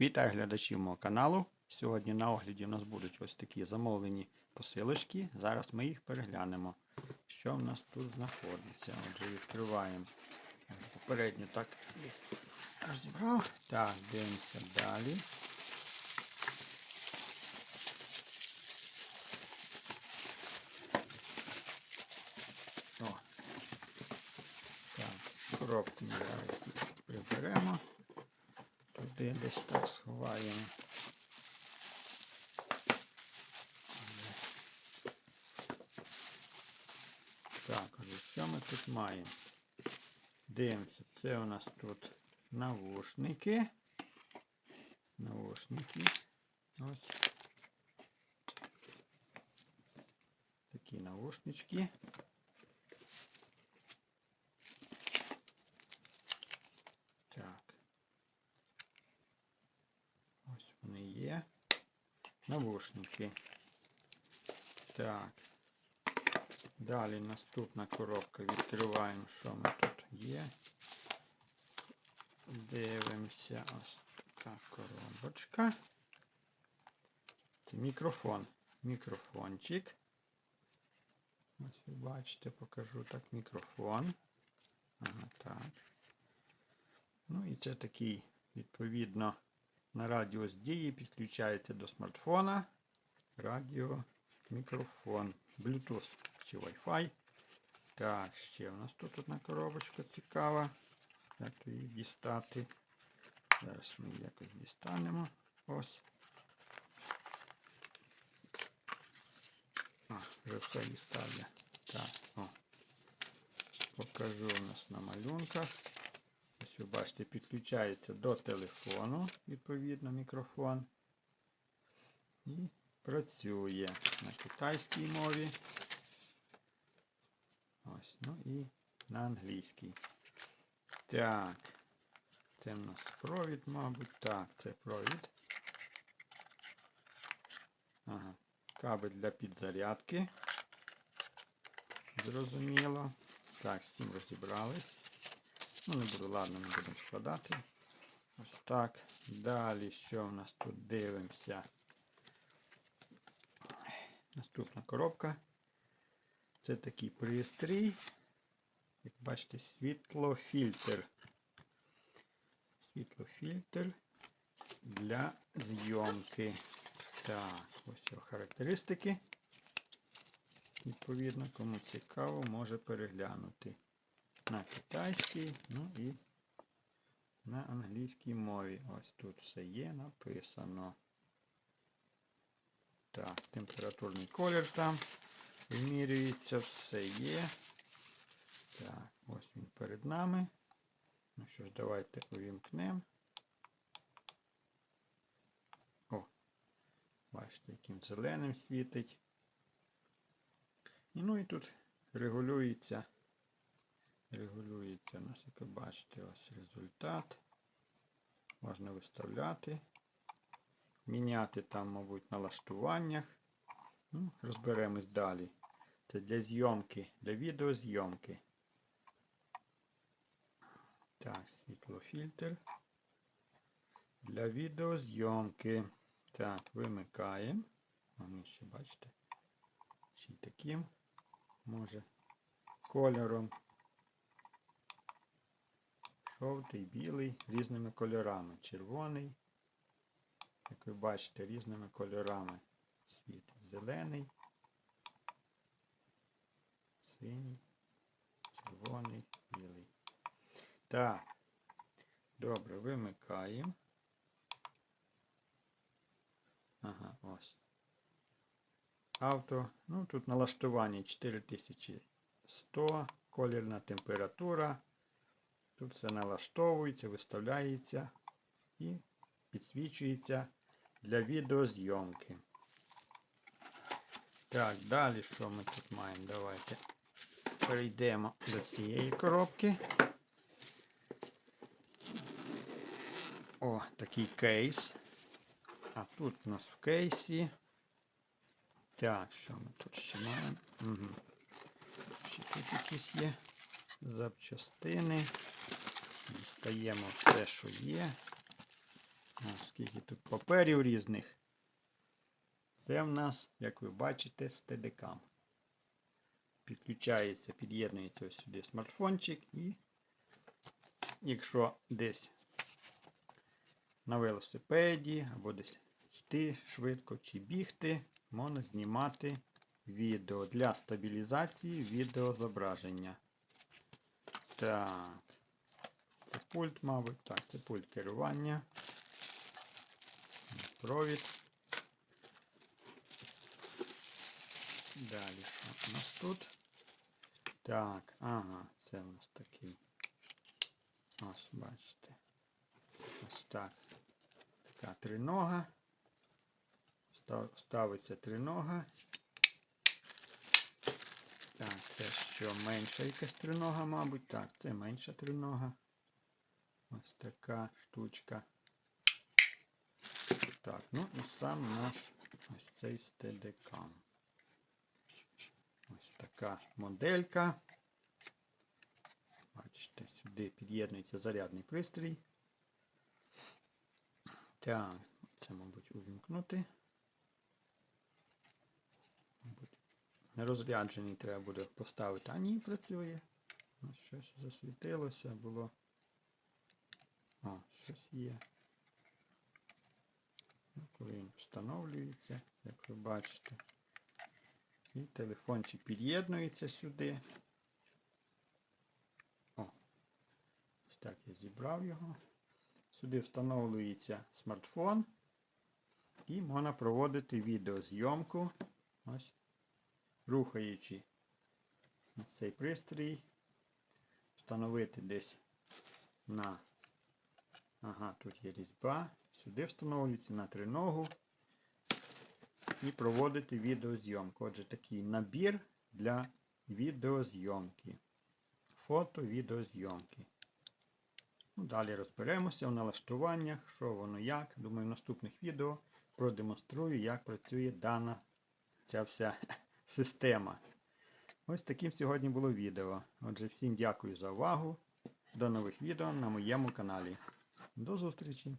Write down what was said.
Вітаю глядачів мого каналу. Сьогодні на огляді у нас будуть ось такі замовлені посилочки. Зараз ми їх переглянемо. Що в нас тут знаходиться? Отже, відкриваємо. Попередньо так їх розібрав. Так, дивимося далі. О. Так, коробку ми зараз їх приберемо. Туди десь так сховаємо. Так, що ми тут маємо? Дивимося, це у нас тут навушники. Навушники. Ось. Такі навушнички. Так. Ось вони є. Навушники. Так. Далі наступна коробка. Відкриваємо, що ми тут є. Дивимося ось така коробочка. Це мікрофон. Мікрофончик. Ось ви бачите, покажу так мікрофон. Ага, так. Ну і це такий, відповідно, на радіус дії підключається до смартфона. Радіо, мікрофон, Bluetooth чи Wi-Fi. Так, ще у нас тут одна коробочка цікава. Як її дістати? Зараз ми якось дістанемо. Ось. А, вже все дістали. Так, о. Покажу у нас на малюнках. Ви бачите, підключається до телефону, відповідно, мікрофон. І працює на китайській мові. Ось, ну і на англійській. Так. Це в нас провід, мабуть. Так, це провід. Ага. Кабель для підзарядки. Зрозуміло. Так, з цим розібрались. Ну, не буду, ладно, не будемо складати. Ось так. Далі, що в нас тут дивимося? Наступна коробка. Це такий пристрій. Як бачите, світлофільтр. Світлофільтр для зйомки. Так, ось його характеристики. Відповідно, кому цікаво, може переглянути на китайській, ну і на англійській мові. Ось тут все є написано. Так, температурний колір там вимірюється, все є. Так, ось він перед нами. Ну що ж, давайте увімкнемо. О, бачите, яким зеленим світить. І ну і тут регулюється. Регулюється у нас, як ви бачите, ось результат. Можна виставляти. Міняти там, мабуть, налаштуваннях. Ну, Розберемось далі. Це для зйомки, для відеозйомки. Так, світлофільтр. Для відеозйомки. Так, вимикаємо. Вони ще, бачите, ще таким може кольором. Жовтий, білий, різними кольорами. Червоний. Як ви бачите, різними кольорами світить. Зелений, синій, червоний, білий. Так, добре, вимикаємо. Ага, ось. Авто. Ну, тут налаштування 4100, колірна температура. Тут все налаштовується, виставляється і підсвічується для відеозйомки. Так, далі що ми тут маємо? Давайте перейдемо до цієї коробки. О, такий кейс. А тут у нас в кейсі. Так, що ми тут ще маємо? Угу. Ще тут якісь є запчастини. Дістаємо все, що є. О, скільки тут паперів різних. Це в нас, як ви бачите, з TDK. Підключається, під'єднується ось сюди смартфончик і якщо десь на велосипеді або десь йти швидко чи бігти, можна знімати відео для стабілізації відеозображення. Так. Пульт, мабуть. Так, це пульт керування. Провід. Далі, що у нас тут? Так, ага, це у нас такий. Ось, бачите. Ось так. Така тринога. Став- Ставиться тринога. Так, це що менша якась тринога, мабуть. Так, це менша тринога. Ось така штучка. Так, ну і сам наш ось цей стедекам. Ось така моделька. Бачите, сюди під'єднується зарядний пристрій. Так, це, мабуть, увімкнути. Мабуть, нерозряджений треба буде поставити. А ні, працює. Ось щось засвітилося, було. О, щось є. Коли він встановлюється, як ви бачите. І телефончик під'єднується сюди. О, ось так я зібрав його. Сюди встановлюється смартфон. І можна проводити відеозйомку. Ось, рухаючи цей пристрій. Встановити десь на. Ага, тут є різьба. Сюди встановлюється на триногу і проводити відеозйомку. Отже, такий набір для відеозйомки. Фото, відеозйомки. Ну, далі розберемося в налаштуваннях, що воно як. Думаю, в наступних відео продемонструю, як працює дана ця вся система. Ось таким сьогодні було відео. Отже, всім дякую за увагу. До нових відео на моєму каналі. До зустрічі!